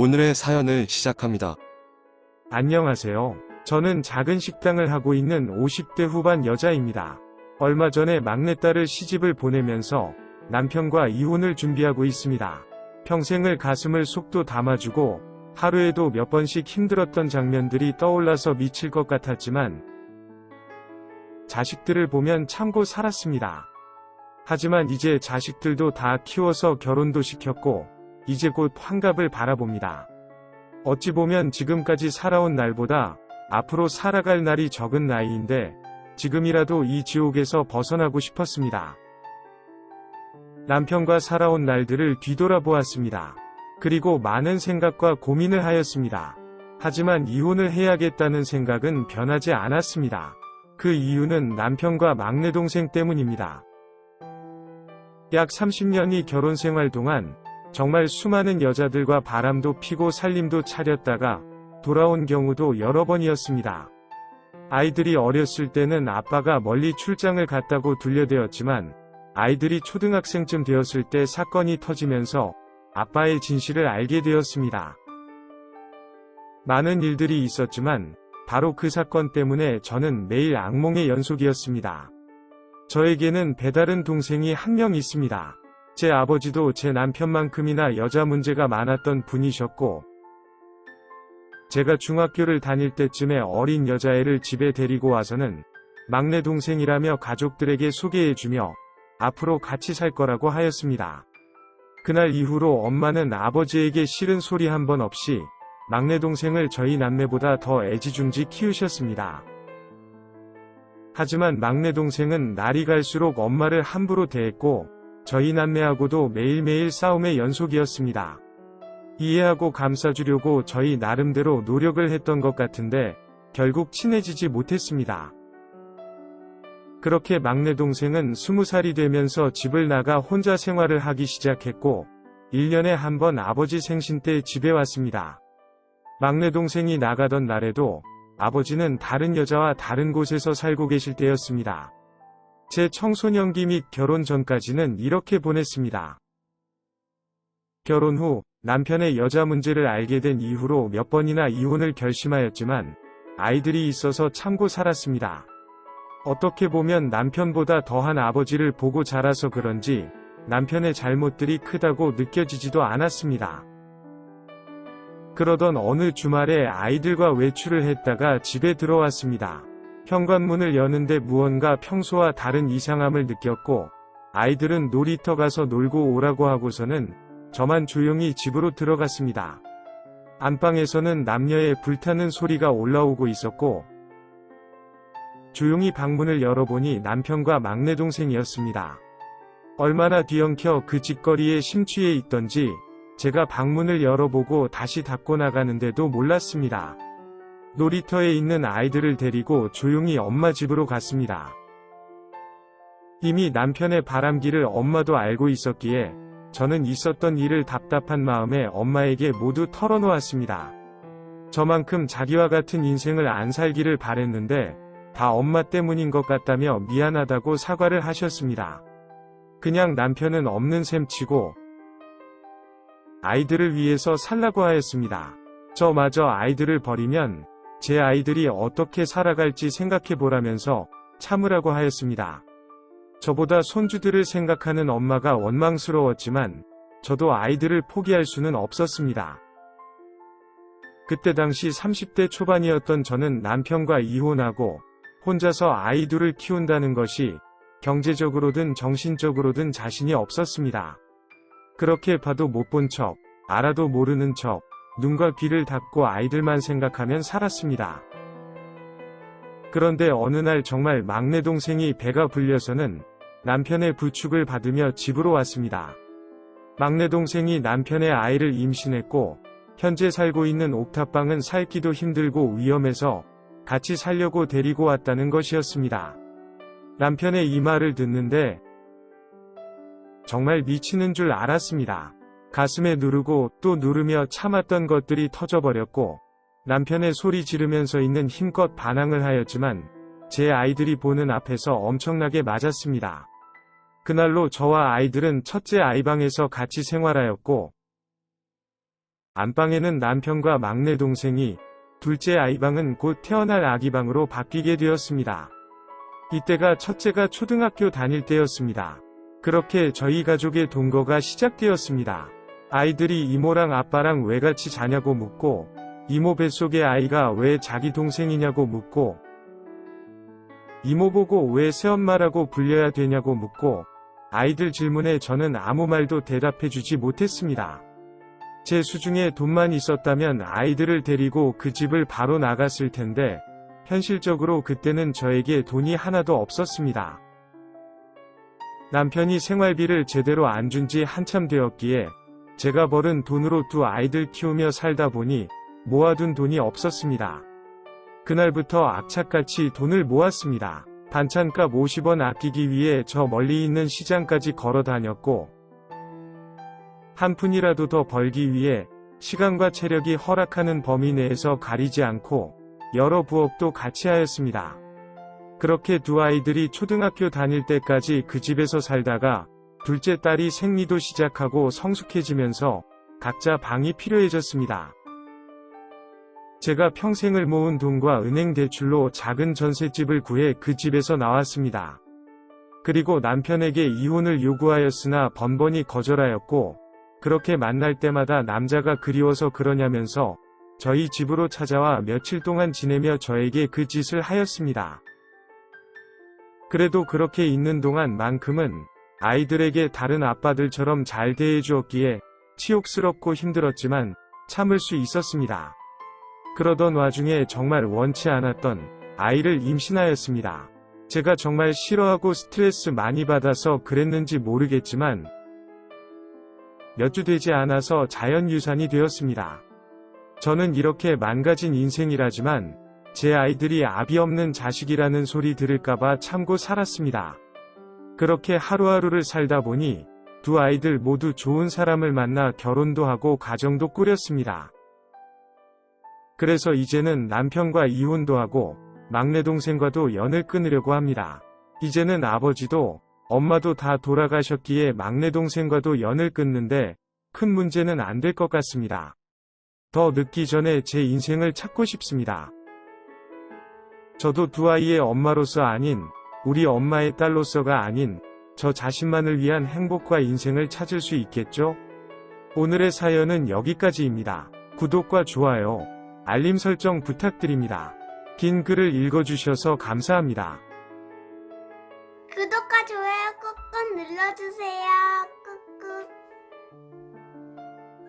오늘의 사연을 시작합니다. 안녕하세요. 저는 작은 식당을 하고 있는 50대 후반 여자입니다. 얼마 전에 막내딸을 시집을 보내면서 남편과 이혼을 준비하고 있습니다. 평생을 가슴을 속도 담아주고 하루에도 몇 번씩 힘들었던 장면들이 떠올라서 미칠 것 같았지만 자식들을 보면 참고 살았습니다. 하지만 이제 자식들도 다 키워서 결혼도 시켰고 이제 곧 환갑을 바라봅니다. 어찌 보면 지금까지 살아온 날보다 앞으로 살아갈 날이 적은 나이인데 지금이라도 이 지옥에서 벗어나고 싶었습니다. 남편과 살아온 날들을 뒤돌아보았습니다. 그리고 많은 생각과 고민을 하였습니다. 하지만 이혼을 해야겠다는 생각은 변하지 않았습니다. 그 이유는 남편과 막내 동생 때문입니다. 약 30년이 결혼 생활 동안 정말 수많은 여자들과 바람도 피고 살림도 차렸다가 돌아온 경우도 여러 번이었습니다. 아이들이 어렸을 때는 아빠가 멀리 출장을 갔다고 둘려대었지만 아이들이 초등학생쯤 되었을 때 사건이 터지면서 아빠의 진실을 알게 되었습니다. 많은 일들이 있었지만 바로 그 사건 때문에 저는 매일 악몽의 연속이었습니다. 저에게는 배다른 동생이 한 명 있습니다. 제 아버지도 제 남편만큼이나 여자 문제가 많았던 분이셨고, 제가 중학교를 다닐 때쯤에 어린 여자애를 집에 데리고 와서는 막내 동생이라며 가족들에게 소개해주며 앞으로 같이 살 거라고 하였습니다. 그날 이후로 엄마는 아버지에게 싫은 소리 한 번 없이 막내 동생을 저희 남매보다 더 애지중지 키우셨습니다. 하지만 막내 동생은 날이 갈수록 엄마를 함부로 대했고 저희 남매하고도 매일매일 싸움의 연속이었습니다. 이해하고 감싸주려고 저희 나름대로 노력을 했던 것 같은데 결국 친해지지 못했습니다. 그렇게 막내 동생은 20살이 되면서 집을 나가 혼자 생활을 하기 시작했고 1년에 한 번 아버지 생신 때 집에 왔습니다. 막내 동생이 나가던 날에도 아버지는 다른 여자와 다른 곳에서 살고 계실 때였습니다. 제 청소년기 및 결혼 전까지는 이렇게 보냈습니다. 결혼 후 남편의 여자 문제를 알게 된 이후로 몇 번이나 이혼을 결심하였지만 아이들이 있어서 참고 살았습니다. 어떻게 보면 남편보다 더한 아버지를 보고 자라서 그런지 남편의 잘못들이 크다고 느껴지지도 않았습니다. 그러던 어느 주말에 아이들과 외출을 했다가 집에 들어왔습니다. 현관문을 여는데 무언가 평소와 다른 이상함을 느꼈고 아이들은 놀이터 가서 놀고 오라고 하고서는 저만 조용히 집으로 들어갔습니다. 안방에서는 남녀의 불타는 소리가 올라오고 있었고 조용히 방문을 열어보니 남편과 막내 동생이었습니다. 얼마나 뒤엉켜 그 집거리에 심취해 있던지 제가 방문을 열어보고 다시 닫고 나가는데도 몰랐습니다. 놀이터에 있는 아이들을 데리고 조용히 엄마 집으로 갔습니다. 이미 남편의 바람기를 엄마도 알고 있었기에 저는 있었던 일을 답답한 마음에 엄마에게 모두 털어놓았습니다. 저만큼 자기와 같은 인생을 안 살기를 바랬는데 다 엄마 때문인 것 같다며 미안하다고 사과를 하셨습니다. 그냥 남편은 없는 셈 치고 아이들을 위해서 살라고 하였습니다. 저마저 아이들을 버리면 제 아이들이 어떻게 살아갈지 생각해보라면서 참으라고 하였습니다. 저보다 손주들을 생각하는 엄마가 원망스러웠지만 저도 아이들을 포기할 수는 없었습니다. 그때 당시 30대 초반이었던 저는 남편과 이혼하고 혼자서 아이 둘을 키운다는 것이 경제적으로든 정신적으로든 자신이 없었습니다. 그렇게 봐도 못 본 척, 알아도 모르는 척, 눈과 귀를 닫고 아이들만 생각하면 살았습니다. 그런데 어느 날 정말 막내 동생이 배가 불려서는 남편의 부축을 받으며 집으로 왔습니다. 막내 동생이 남편의 아이를 임신했고 현재 살고 있는 옥탑방은 살기도 힘들고 위험해서 같이 살려고 데리고 왔다는 것이었습니다. 남편의 이 말을 듣는데 정말 미치는 줄 알았습니다. 가슴에 누르고 또 누르며 참았던 것들이 터져버렸고 남편의 소리 지르면서 있는 힘껏 반항을 하였지만 제 아이들이 보는 앞에서 엄청나게 맞았습니다. 그날로 저와 아이들은 첫째 아이방에서 같이 생활하였고 안방에는 남편과 막내 동생이, 둘째 아이방은 곧 태어날 아기방으로 바뀌게 되었습니다. 이때가 첫째가 초등학교 다닐 때였습니다. 그렇게 저희 가족의 동거가 시작되었습니다. 아이들이 이모랑 아빠랑 왜 같이 자냐고 묻고, 이모 뱃속의 아이가 왜 자기 동생이냐고 묻고, 이모 보고 왜 새엄마라고 불려야 되냐고 묻고, 아이들 질문에 저는 아무 말도 대답해주지 못했습니다. 제 수중에 돈만 있었다면 아이들을 데리고 그 집을 바로 나갔을 텐데, 현실적으로 그때는 저에게 돈이 하나도 없었습니다. 남편이 생활비를 제대로 안 준 지 한참 되었기에, 제가 벌은 돈으로 두 아이들 키우며 살다 보니, 모아둔 돈이 없었습니다. 그날부터 악착같이 돈을 모았습니다. 반찬값 50원 아끼기 위해 저 멀리 있는 시장까지 걸어 다녔고, 한 푼이라도 더 벌기 위해 시간과 체력이 허락하는 범위 내에서 가리지 않고 여러 부업도 같이 하였습니다. 그렇게 두 아이들이 초등학교 다닐 때까지 그 집에서 살다가 둘째 딸이 생리도 시작하고 성숙해지면서 각자 방이 필요해졌습니다. 제가 평생을 모은 돈과 은행 대출로 작은 전셋집을 구해 그 집에서 나왔습니다. 그리고 남편에게 이혼을 요구하였으나 번번이 거절하였고, 그렇게 만날 때마다 남자가 그리워서 그러냐면서 저희 집으로 찾아와 며칠 동안 지내며 저에게 그 짓을 하였습니다. 그래도 그렇게 있는 동안 만큼은 아이들에게 다른 아빠들처럼 잘 대해주었기에 치욕스럽고 힘들었지만 참을 수 있었습니다. 그러던 와중에 정말 원치 않았던 아이를 임신하였습니다. 제가 정말 싫어하고 스트레스 많이 받아서 그랬는지 모르겠지만 몇 주 되지 않아서 자연유산이 되었습니다. 저는 이렇게 망가진 인생이라지만 제 아이들이 아비 없는 자식이라는 소리 들을까봐 참고 살았습니다. 그렇게 하루하루를 살다 보니 두 아이들 모두 좋은 사람을 만나 결혼도 하고 가정도 꾸렸습니다. 그래서 이제는 남편과 이혼도 하고 막내 동생과도 연을 끊으려고 합니다. 이제는 아버지도 엄마도 다 돌아가셨기에 막내 동생과도 연을 끊는데 큰 문제는 안 될 것 같습니다. 더 늦기 전에 제 인생을 찾고 싶습니다. 저도 두 아이의 엄마로서 아닌 우리 엄마의 딸로서가 아닌 저 자신만을 위한 행복과 인생을 찾을 수 있겠죠? 오늘의 사연은 여기까지입니다. 구독과 좋아요, 알림 설정 부탁드립니다. 긴 글을 읽어주셔서 감사합니다. 구독과 좋아요 꾹꾹 눌러주세요. 꾹꾹.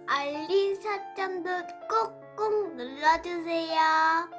알림 설정도 꾹꾹 눌러주세요.